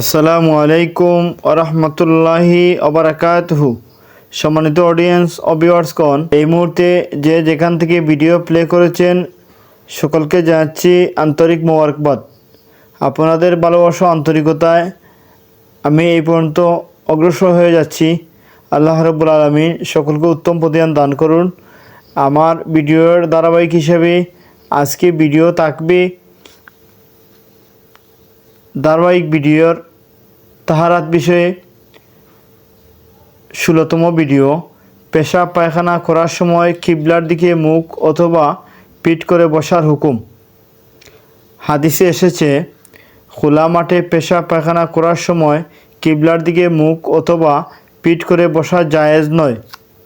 আসসালামু আলাইকুম আরহামতুল্লাহি অবরাকাতহু সম্মানিত অডিয়েন্স অবিওয়ার্সগণ এই মুহূর্তে যে যেখান থেকে ভিডিও প্লে করেছেন, সকলকে জানাচ্ছি আন্তরিক মোবারকবাদ। আপনাদের ভালোবাসা, আন্তরিকতায় আমি এই পর্যন্ত অগ্রসর হয়ে যাচ্ছি। আল্লাহ রব্বুল আলমী সকলকে উত্তম প্রতিদান দান করুন। আমার ভিডিওর ধারাবাহিক হিসেবে আজকে ভিডিও থাকবে ধারাবাহিক ভিডিওর তাহারাত বিষয়ে ষোলোতম ভিডিও। পেশা পায়খানা করার সময় কিবলার দিকে মুখ অথবা পিট করে বসার হুকুম। হাদিসে এসেছে, খোলা মাঠে পেশা পায়খানা করার সময় কিবলার দিকে মুখ অথবা পিট করে বসা জায়েজ নয়।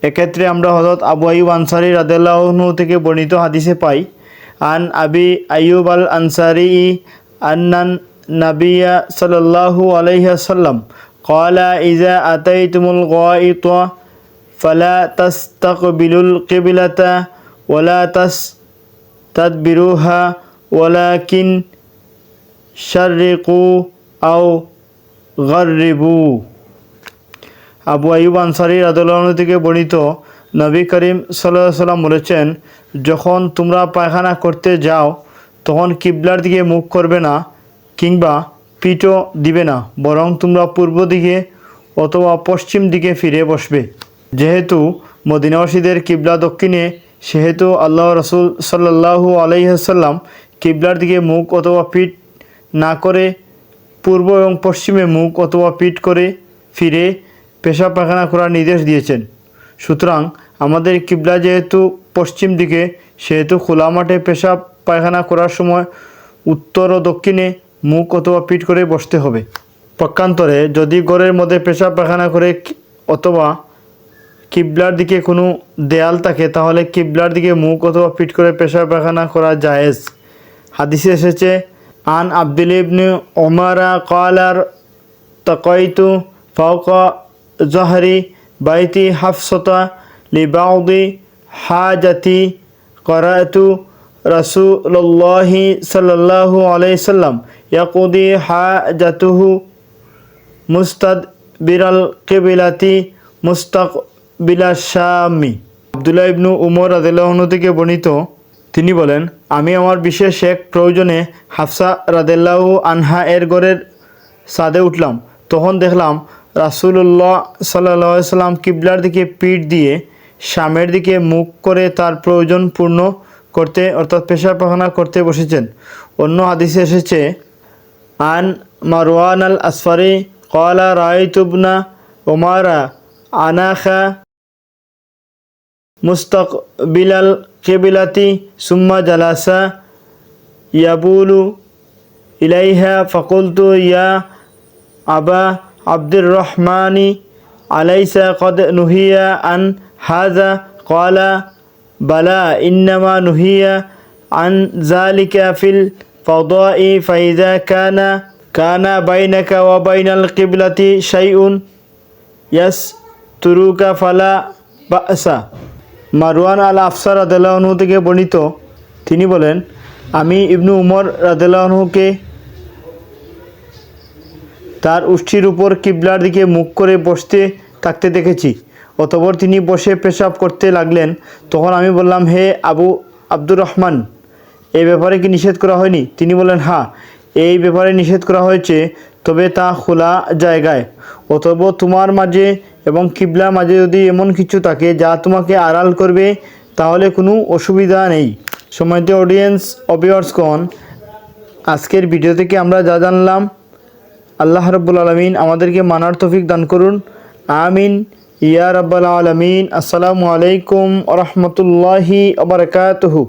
এক্ষেত্রে আমরা হজরত আবু আইব আনসারি রাদেল্লাহনু থেকে বর্ণিত হাদিসে পাই, আন আবি আইয়ুব আল আনসারি আন্নান নাবিয়া সাল্লাহু আলহ্লাম কলা ইজা আতাই তুমুল গত ফলা তস্তকবিলুল কেবিলাতা ওলা তস তদ্বিরুহা ওলা কিন শরিকু আও গরিবু আবু আইব আনসারি রাদুল্লাহ থেকে বর্ণিত নবী করিম সাল্লাহ সাল্লাম বলেছেন, যখন তোমরা পায়খানা করতে যাও, তখন কিবলার দিকে মুখ করবে না কিংবা পিঠও দিবে না, বরং তোমরা পূর্ব দিকে অথবা পশ্চিম দিকে ফিরে বসবে। যেহেতু মদিনাবাসীদের কিবলা দক্ষিণে, সেহেতু আল্লাহ রসুল সাল্লাহু আলাইসাল্লাম কিবলার দিকে মুখ অথবা পিঠ না করে, পূর্ব এবং পশ্চিমে মুখ অথবা পিঠ করে ফিরে পেশা পায়খানা করার নির্দেশ দিয়েছেন। সুতরাং আমাদের কিবলা যেহেতু পশ্চিম দিকে, সেহেতু খোলা মাঠে পেশা পায়খানা করার সময় উত্তর ও দক্ষিণে মুখ অথবা পিঠ করে বসতে হবে। পক্ষান্তরে যদি ঘরের মধ্যে পেশা পায়খানা করে অথবা কিবলার দিকে কোনো দেয়াল থাকে, তাহলে কিবলার দিকে মুখ অথবা পিঠ করে পেশা পায়খানা করা জায়েজ। হাদিসে এসেছে, আন আব্দুল ইবনে ওমারা কালার তাকাইতু ফাওকা জহরি বাইতি হাফসতা লিবাউদি হাজাতি করাতু রাসূলুল্লাহি সাল্লাল্লাহু আলাইহি সাল্লাম। ইয়াকুদি হাজাতুহু মুস্তাদ বিরাল কেবিলাতি মুস্তাক বিলা শামি আবদুল্লাহ ইবনু উমর রাদেল্লাহনু থেকে বর্ণিত, তিনি বলেন, আমি আমার বিশেষ এক প্রয়োজনে হাফসা রাদেল্লাহু আনহা এর গড়ের সাদে উঠলাম। তখন দেখলাম রাসূলুল্লাহ সাল্লাহ সাল্লাম কিবলার দিকে পিঠ দিয়ে শামের দিকে মুখ করে তার প্রয়োজন পূর্ণ করতে অর্থাৎ পেশা পাখানা করতে বসেছেন। অন্য হাদিসে এসেছে عن مروان الأسفري قال رأيت ابن عمر أناخ مستقبل القبلة ثم جلس يبول إليها فقلت يا أبا عبد الرحمن أليس قد نهي عن هذا قال بلى إنما نهي عن ذلك في الفضاء فإذا كان كان بينك وبين القبلة شيء يسترك فلا بأس মারওয়ান আল আফসার রাদেলাহনু থেকে বর্ণিত তিনি বলেন আমি ইবনু উমর রাদেলাহনুকে তার উষ্ঠির উপর কিবলার দিকে মুখ করে বসতে থাকতে দেখেছি অতপর তিনি বসে পেশাব করতে লাগলেন তখন আমি বললাম হে আবু আব্দুর রহমান এই ব্যাপারে কি নিষেধ করা হয়নি? তিনি বলেন হ্যাঁ এই ব্যাপারে নিষেধ করা হয়েছে, তবে তা খোলা জায়গায়। অতব তোমার মাঝে এবং কিবলার মাঝে যদি এমন কিছু থাকে যা তোমাকে আড়াল করবে, তাহলে কোনো অসুবিধা নেই। সময়তে অডিয়েন্স অবিয়ার্সগণ আজকের ভিডিও থেকে আমরা যা জানলাম, আল্লাহ রব্বুল আলমিন আমাদেরকে মানার তৌফিক দান করুন। আমিন। ইয়া রব্বাল আলমিন। আসসালামু আলাইকুম রহমতুল্লাহি আবরকাতহু